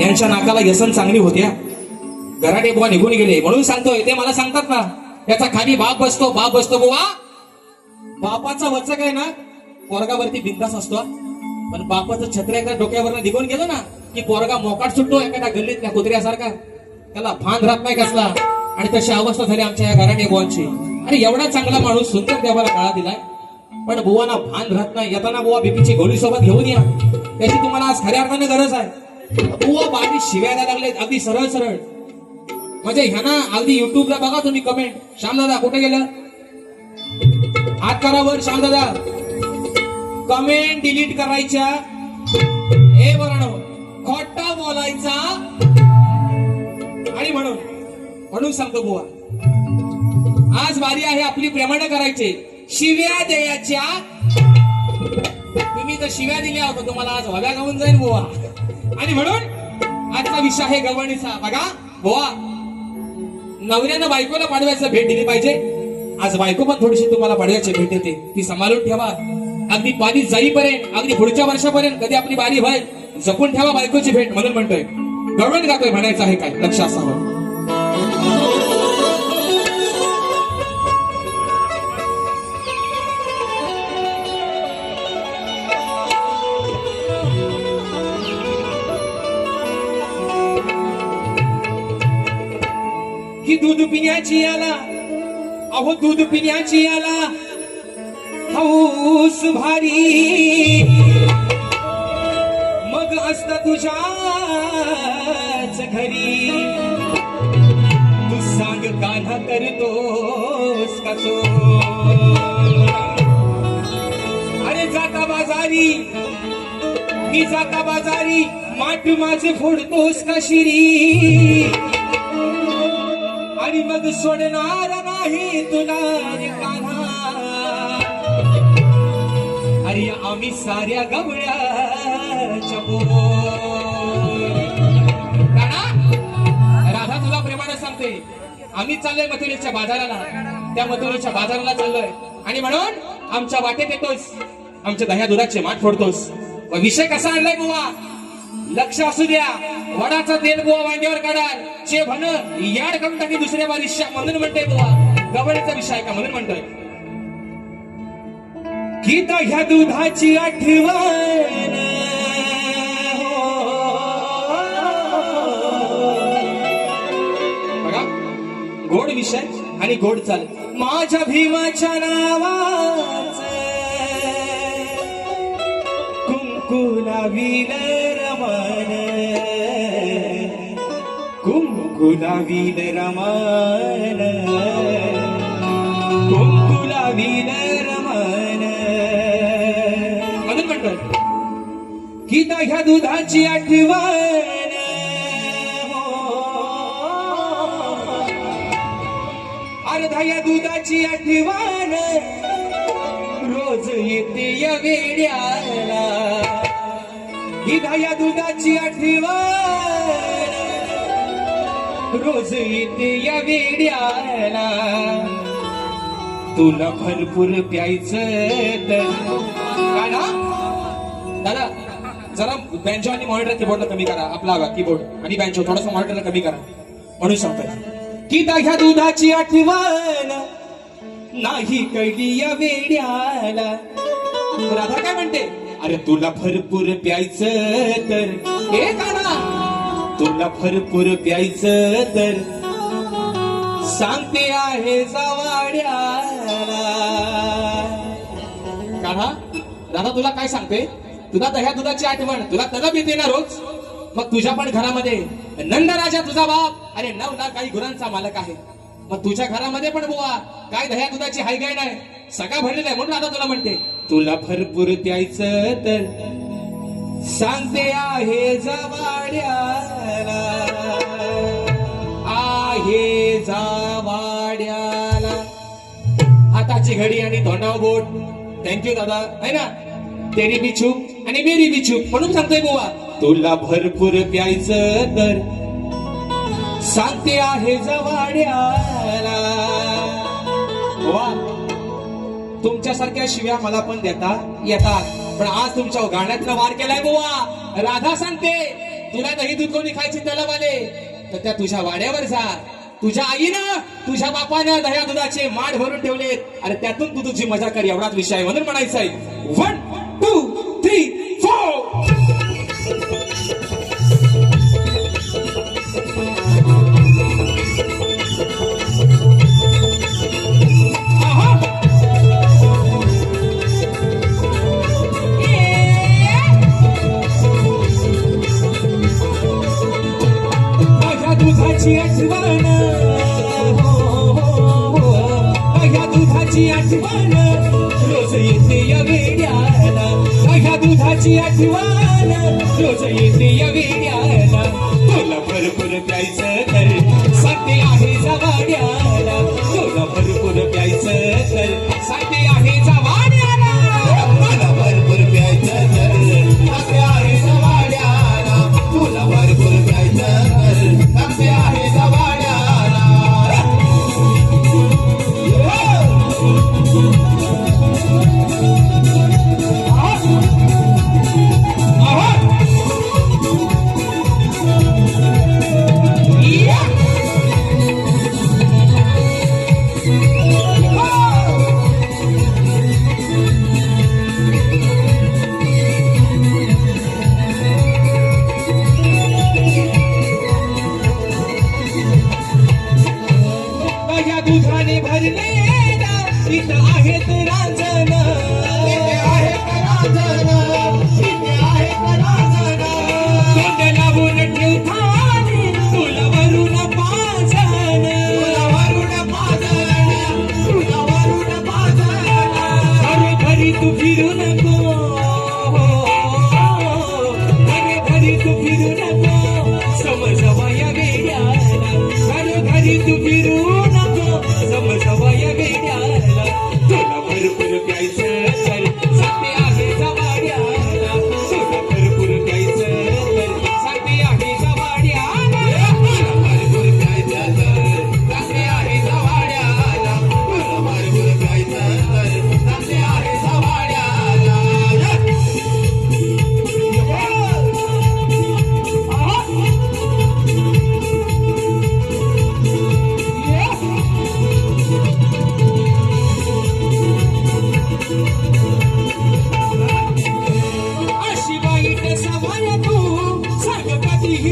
यांच्या नाकाला व्यसन चांगली होत्या घराटे बुवा निघून गेले. म्हणून सांगतोय ते मला सांगतात ना त्याचा खाली बाप बसतो बाप बसतो बुवा. बापाचा वचक आहे ना पोरगावरती बिंदास असतो पण बापाचं छत्र एका डोक्यावर निघून गेलो ना की पोरगा मोकाट सुटतो एखाद्या गल्लीतल्या कुत्र्यासारखा. त्याला भान राहत नाही कसला. आणि तशी अवस्था झाली आमच्या या घराणे बुवांची. आणि एवढा चांगला माणूस सुंदर देवाला काळा दिलाय. पण बुवाना भान राहत नाही. येताना बुवा बीपीची गोळी सोबत घेऊन या. त्याची तुम्हाला आज खऱ्या अर्थाने गरज आहे. बुवा बाबी शिव्या द्यायला लागले अगदी सरळ सरळ. म्हणजे ह्यांना अगदी युट्यूबला बघा तुम्ही कमेंट श्याम दादा कुठे गेलं? हात करा वर श्याम दादा. कमेंट डिलीट करायच्या. हे बरं खोट बोलायचा. आणि म्हणून म्हणून सांगतो बुवा. आज बारी आहे आपली प्रेमाने करायचे. शिव्या द्यायच्या. तुम्ही तर शिव्या दिल्या होत्या तुम्हाला आज हव्या गाऊन जाईल बुवा. आणि म्हणून आजचा विषय आहे गवणीचा बघा बुवा नवऱ्यानं बायकोला पाडव्याचं भेट दिली पाहिजे. आज बायको पण थोडीशी तुम्हाला पाडव्याची भेट देते. ती सांभाळून ठेवा. अगदी पाणी जाईपर्यंत अगदी पुढच्या वर्षापर्यंत कधी आपली बारी व्हाय जपून ठेवा बायकोची भेट म्हणून म्हणतोय. गवळण गातोय म्हणायचं आहे काय? लक्ष असावं. दूध पिण्याची आला. अहो दूध पिण्याची आला. हौस भारी. मग असता तुझ्याच घरी. तू सांग कान्हा करतोस का अरे जाता बाजारी. मी जाता बाजारी. माठ माझे फोडतोस का शिरी? आणि मग सोडणार नाही तुला अरे आम्ही साऱ्या गवळ्या चपो राधा तुला प्रेमाने सांगते. आम्ही चाललोय मथुरेच्या बाजाराला. त्या मथुरेच्या बाजाराला चाललोय. आणि म्हणून आमच्या वाटेत येतोस आमच्या दह्या दुधाचे माठ फोडतोस. विषय कसा आणलाय बुवा? लक्ष असू द्या. वडाचा तेल बुवा वांग्यावर काढाल. चे भन याड करून टाकी दुसऱ्या बारिशा. म्हणून म्हणतोय बुवा. गवळीचा विषय का? म्हणून म्हणतोय. की ह्या दुधाची आठवण. हो. बघा. गोड विषय आणि गोड चाल. माझ्या भीमाच्या नावाच कुंकू विल कुंकुला विल रमण. कुंकुला विल रमण. म्हणून म्हणतोय की ह्या दुधाची आठवण. हो. अर्धा या दुधाची आठवण. रोज येते या वेड्याला. ही या दुधाची आठवण. रोज येते या वेड्याला. तुला भरपूर प्यायचं तर. काय ना? दादा जरा बँचो आणि मॉनिटर कीबोर्डला कमी करा. आपला कीबोर्ड आणि बँचो थोडासा मॉनिटरला कमी करा. म्हणू सांगतोय. की ह्या दुधाची आठवण नाही कळली या वेड्याला. राधा काय म्हणते? अरे तुला भरपूर प्यायचं तर. हे तुला भरपूर प्यायचं तर सांगते आहे जवाड्याला. काढा. दादा तुला काय सांगते? तुला दह्या दुधाची आठवण तुला तलब येते ना रोज? मग तुझ्या पण घरामध्ये नंदराजा तुझा बाप अरे नव ना काही गुरांचा मालक आहे. मग तुझ्या घरामध्ये पण बुवा काय दह्या दुधाची हाय गाय नाही? सगळा भरलेला आहे म्हणून आता तुला म्हणते. तुला भरपूर प्यायचं तर सांगते आहे जवाड्या आहे जावाड्याला हाताची घडी आणि तोंडावर बोट. थँक्यू दादा. आहे ना? तेरी बी आणि मेरी बी म्हणून सांगतोय बुवा तुला भरपूर प्यायचं तर सांगते आहे जवाड्याला वा तुमच्यासारख्या शिव्या मला पण देता येतात. पण आज तुमच्या गाण्यातनं वार केलाय बुवा. राधा सांगते. तुला दही दूध कोणी खायची तलब आले तर त्या तुझ्या वाड्यावर जा. तुझ्या आईनं तुझ्या बापानं दह्या दुधाचे माड भरून ठेवले आणि त्यातून तू तुझी मजा कर एवढाच विषय म्हणून म्हणायचंय. आहे दुधाची आठवण. या दुधाची आठवण. रोज येते या वेड्याला. या दुधाची आठवण. रोज येते या वेड्याला. तुला भरपूर प्यायचं तर साते आहे जवाड्याला. तुला भरपूर प्यायचं तर साते आहे या दुधाने भरले इथं आहेत रांजण.